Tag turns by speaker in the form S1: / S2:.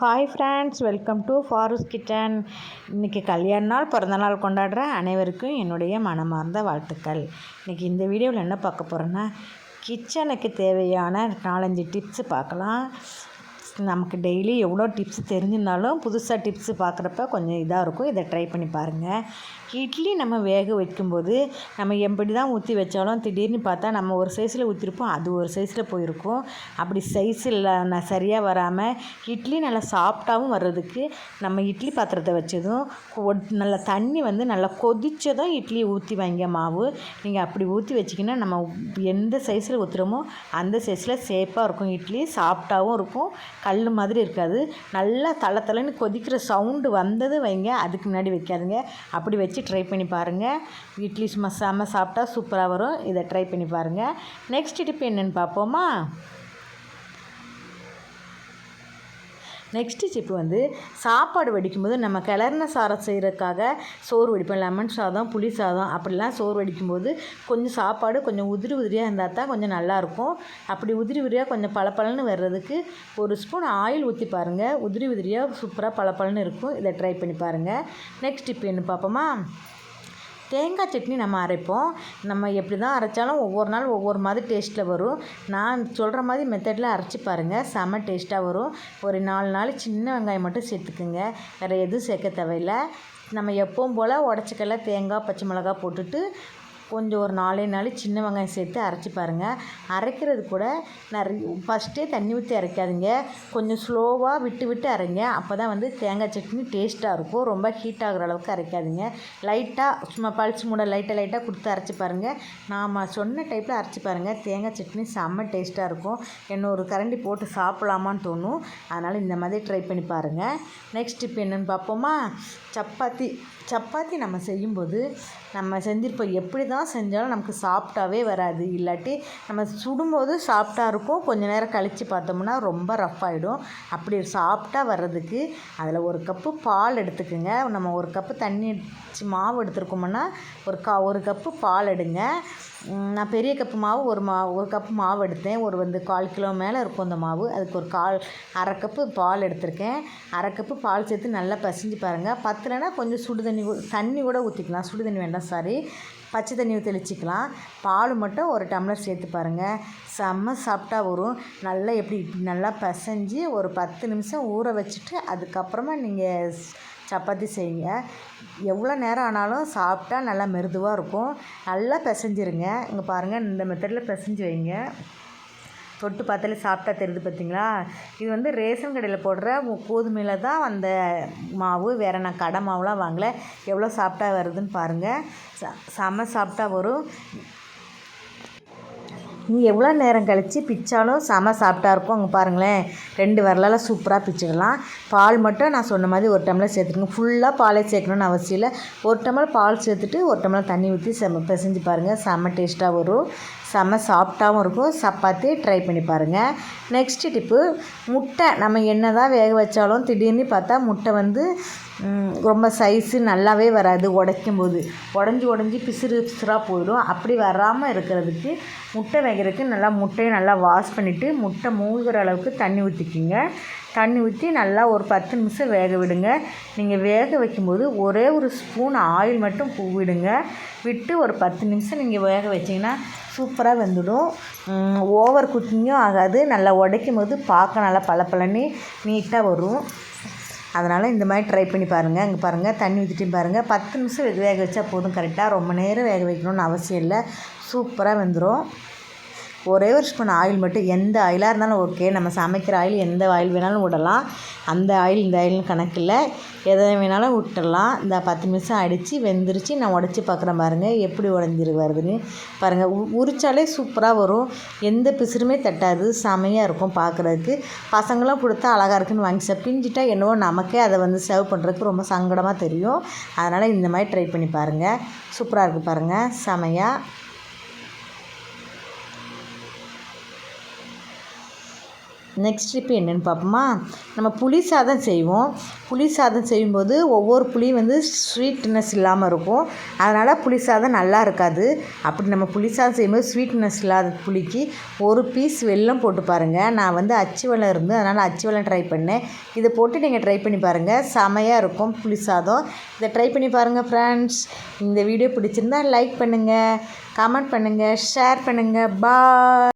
S1: Hi friends welcome to forest kitchen இன்றைக்கி கல்யாண நாள் பிறந்த நாள் கொண்டாடுற அனைவருக்கும் என்னுடைய மனமார்ந்த வாழ்த்துக்கள். இன்றைக்கி இந்த வீடியோவில் என்ன பார்க்க போகிறேன்னா கிச்சனுக்கு தேவையான நாலஞ்சு டிப்ஸு பார்க்கலாம். நமக்கு டெய்லி எவ்வளோ டிப்ஸ் தெரிஞ்சிருந்தாலும் புதுசாக டிப்ஸு பார்க்குறப்ப கொஞ்சம் இதாக இருக்கும். இதை ட்ரை பண்ணி பாருங்கள் இட்லி நம்ம வேக வைக்கும்போது நம்ம எப்படி தான் ஊற்றி வச்சாலும் திடீர்னு பார்த்தா நம்ம ஒரு சைஸில் ஊற்றிருப்போம் அது ஒரு சைஸில் போயிருக்கும். அப்படி சைஸ் இல்லை நான் சரியாக வராமல் இட்லி நல்லா சாஃப்டாகவும் வர்றதுக்கு நம்ம இட்லி பாத்திரத்தை வச்சதும் கொ- நல்லா தண்ணி வந்து நல்லா கொதிச்சதும் இட்லி ஊற்றி வைங்க மாவு. நீங்கள் அப்படி ஊற்றி வச்சிங்கன்னா நம்ம எந்த சைஸில் ஊற்றுறோமோ அந்த சைஸில் சேஃபாக இருக்கும். இட்லி சாஃப்டாகவும் இருக்கும். கல் மாதிரி இருக்காது. நல்லா தலை தலைன்னு கொதிக்கிற சவுண்டு வந்தது வைங்க. அதுக்கு முன்னாடி வைக்காதுங்க. அப்படி வச்சு ட்ரை பண்ணி பாருங்கள் இட்லி சும்மா செம்ம சாப்பிட்டா சூப்பராக வரும். இதை ட்ரை பண்ணி பாருங்கள் நெக்ஸ்ட் டிப் என்னென்னு பார்ப்போமா? நெக்ஸ்ட்டு டிப் வந்து சாப்பாடு வடிக்கும்போது நம்ம கிளறின சாரம் செய்கிறதுக்காக சோறு வடிப்போம். லெமன் சாதம் புளி சாதம் அப்படிலாம் சோறு வடிக்கும்போது கொஞ்சம் சாப்பாடு கொஞ்சம் உதிரி உதிரியாக இருந்தால் தான் கொஞ்சம் நல்லாயிருக்கும் அப்படி உதிரி உதிரியாக கொஞ்சம் பளபளன்னு வர்றதுக்கு ஒரு ஸ்பூன் ஆயில் ஊற்றி பாருங்கள் உதிரி உதிரியாக சூப்பராக பளபளன்னு இருக்கும். இதை ட்ரை பண்ணி பாருங்கள் நெக்ஸ்ட் டிப் என்ன பார்ப்போமா? தேங்காய் சட்னி நம்ம அரைப்போம். நம்ம எப்படி தான் அரைச்சாலும் ஒவ்வொரு நாள் ஒவ்வொரு மாதிரி டேஸ்ட்டில் வரும். நான் சொல்கிற மாதிரி மெத்தடில் அரைச்சி பாருங்கள் செம டேஸ்ட்டாக வரும். ஒரு நாலு நாள் சின்ன வெங்காயம் மட்டும் சேர்த்துக்குங்க. வேறு எதுவும் சேர்க்க தேவையில்லை. நம்ம எப்பவும் போல் உடச்சிக்கல தேங்காய் பச்சை மிளகா போட்டுட்டு கொஞ்சம் ஒரு நாலே நாள் சின்ன வெங்காயம் சேர்த்து அரைச்சி பாருங்கள் அரைக்கிறது கூட நிறைய ஃபஸ்ட்டே தண்ணி ஊற்றி அரைக்காதீங்க. கொஞ்சம் ஸ்லோவாக விட்டு விட்டு அரைங்க. அப்போ தான் வந்து தேங்காய் சட்னி டேஸ்ட்டாக இருக்கும். ரொம்ப ஹீட் ஆகுற அளவுக்கு அரைக்காதீங்க. லைட்டாக சும்மா பல்ஸ் மூட லைட்டாக லைட்டாக கொடுத்து அரைச்சி பாருங்கள் நாம் சொன்ன டைப்பில் அரைச்சி பாருங்கள் தேங்காய் சட்னி செம்ம டேஸ்ட்டாக இருக்கும். என்ன ஒரு கரண்டி போட்டு சாப்பிட்லாமான்னு தோணும். அதனால் இந்த மாதிரி ட்ரை பண்ணி பாருங்கள் நெக்ஸ்ட் இப்போ என்னென்னு பார்ப்போமா? சப்பாத்தி. சப்பாத்தி நம்ம செய்யும்போது நம்ம செஞ்சிருப்போம் எப்படி தான் செஞ்சாலும் நமக்கு சாஃப்டாகவே வராது. இல்லாட்டி நம்ம சுடும்போது சாஃப்டாக இருக்கும். கொஞ்ச நேரம் கழித்து பார்த்தோம்னா ரொம்ப ரஃப் ஆகிடும் அப்படி சாஃப்டாக வர்றதுக்கு அதில் ஒரு கப்பு பால் எடுத்துக்கோங்க. நம்ம ஒரு கப்பு தண்ணி சி- மாவு எடுத்துருக்கோம்னா ஒரு கா ஒரு கப்பு பால் எடுங்க. நான் பெரிய கப்பு மாவு ஒரு மா ஒரு கப்பு மாவு எடுத்தேன். ஒரு வந்து கால் கிலோ மேலே இருக்கும் அந்த மாவு. அதுக்கு ஒரு கால் அரை கப்பு பால் எடுத்திருக்கேன். அரை கப்பு பால் சேர்த்து நல்லா பசிஞ்சு பாருங்கள் பத்தலைன்னா கொஞ்சம் சுடு தண்ணி தண்ணி கூட ஊற்றிக்கலாம் சுடு தண்ணி வேண்டாம் சாரி. பச்சை தண்ணியை தெளிச்சிக்கலாம். பால் மட்டும் ஒரு டம்ளர் சேர்த்து பாருங்கள் செம்ம சாப்பிட்டா வரும். நல்லா எப்படி இப்படி நல்லா பசைஞ்சு ஒரு பத்து நிமிஷம் ஊற வச்சுட்டு அதுக்கப்புறமா நீங்கள் சப்பாத்தி செய்யுங்க. எவ்வளோ நேரம் ஆனாலும் சாப்பிட்டா நல்லா மிருதுவாக இருக்கும். நல்லா பிசைஞ்சிருங்க. இங்கே பாருங்கள் இந்த மெத்தடில் பிசைஞ்சு வைங்க. தொட்டு பார்த்தாலே சாப்பிட்டா தெரியுது பார்த்தீங்களா இது வந்து ரேஷன் கடையில் போடுற கோதுமையில் தான் அந்த மாவு. வேறு நான் கடை மாவுலாம் வாங்கலை. எவ்வளோ சாப்பிட்டா வருதுன்னு பாருங்கள் ச செம சாப்பிட்டா வரும். நீ எவ்வளோ நேரம் கழித்து பிச்சாலும் செம சாப்பிட்டா இருக்கும். அங்கே பாருங்களேன். ரெண்டு வரலால் சூப்பராக பிச்சிடலாம். பால் மட்டும் நான் சொன்ன மாதிரி ஒரு டம்ளர் சேர்த்துக்கணும். ஃபுல்லாக பாலே சேர்க்கணும்னு அவசியம் இல்லை. ஒரு டம்ளர் பால் சேர்த்துட்டு ஒரு டம்ளர் தண்ணி ஊற்றி செம பிசைஞ்சு பாருங்கள் செம டேஸ்ட்டாக வரும். செம சாஃப்டாகவும் இருக்கும். சப்பாத்தி ட்ரை பண்ணி பாருங்கள் நெக்ஸ்ட்டு டிப்பு முட்டை. நம்ம என்ன தான் வேக வச்சாலும் திடீர்னு பார்த்தா முட்டை வந்து ரொம்ப சைஸு நல்லாவே வராது. உடைக்கும் போது உடஞ்சி உடஞ்சி பிசுறு பிசுறாக போயிடும். அப்படி வராமல் இருக்கிறதுக்கு முட்டை வைக்கிறதுக்கு நல்லா முட்டையை நல்லா வாஷ் பண்ணிவிட்டு முட்டை மூழ்கிற அளவுக்கு தண்ணி ஊற்றிக்கிங்க தண்ணி ஊற்றி நல்லா ஒரு பத்து நிமிஷம் வேக விடுங்க. நீங்கள் வேக வைக்கும்போது ஒரே ஒரு ஸ்பூன் ஆயில் மட்டும் பூ விடுங்க. விட்டு ஒரு பத்து நிமிஷம் நீங்கள் வேக வச்சிங்கன்னா சூப்பராக வெந்துடும். ஓவர் குக்கிங்கும் ஆகாது. நல்லா உடைக்கும் போது பார்க்க நல்லா பளபளன்னு நீட்டாக வரும். அதனால் இந்த மாதிரி ட்ரை பண்ணி பாருங்கள் அங்கே பாருங்கள் தண்ணி ஊற்றிட்டு பாருங்கள் பத்து நிமிஷம் வேக வேக வச்சா போதும். கரெக்டாக ரொம்ப நேரம் வேக வைக்கணும்னு அவசியம் இல்லை. சூப்பராக வெந்துடும் ஒரே ஒரு ஸ்பூன் ஆயில் மட்டும் எந்த ஆயிலாக இருந்தாலும் ஓகே நம்ம சமைக்கிற ஆயில் எந்த ஆயில் வேணாலும் விடலாம். அந்த ஆயில் இந்த ஆயில்னு கணக்கில் எதை வேணாலும் விட்டுடலாம். இந்த பத்து நிமிஷம் அடித்து வெந்துருச்சு. நான் உடச்சி பார்க்குறேன் பாருங்கள் எப்படி உடஞ்சிரு வருதுன்னு பாருங்கள் உ உரிச்சாலே சூப்பராக வரும். எந்த பிசுறுமே தட்டாது. செமையாக இருக்கும் பார்க்குறதுக்கு பசங்களாம் கொடுத்தா அழகாக இருக்குன்னு வாங்கி சார் பிஞ்சிட்டா என்னவோ நமக்கே அதை வந்து சர்வ் பண்ணுறதுக்கு ரொம்ப சங்கடமாக தெரியும். அதனால் இந்த மாதிரி ட்ரை பண்ணி பாருங்கள் சூப்பராக இருக்குது பாருங்கள் செமையாக நெக்ஸ்ட் இப்போ என்னென்னு பார்ப்போமா? நம்ம புளி சாதம் செய்வோம். புளி சாதம் செய்யும்போது ஒவ்வொரு புளியும் வந்து ஸ்வீட்னஸ் இல்லாமல் இருக்கும். அதனால் புளி சாதம் நல்லா இருக்காது. அப்படி நம்ம புளி சாதம் செய்யும்போது ஸ்வீட்னஸ் இல்லாத புளிக்கு ஒரு பீஸ் வெல்லம் போட்டு பாருங்கள் நான் வந்து அச்சு வெல்லம் இருந்து அதனால் அச்சு ட்ரை பண்ணேன். இதை போட்டு நீங்கள் ட்ரை பண்ணி பாருங்கள் செமையாக இருக்கும் புளி சாதம். இதை ட்ரை பண்ணி பாருங்கள் ஃப்ரெண்ட்ஸ் இந்த வீடியோ பிடிச்சிருந்தா லைக் பண்ணுங்கள் கமெண்ட் பண்ணுங்கள் ஷேர் பண்ணுங்கள் பாய்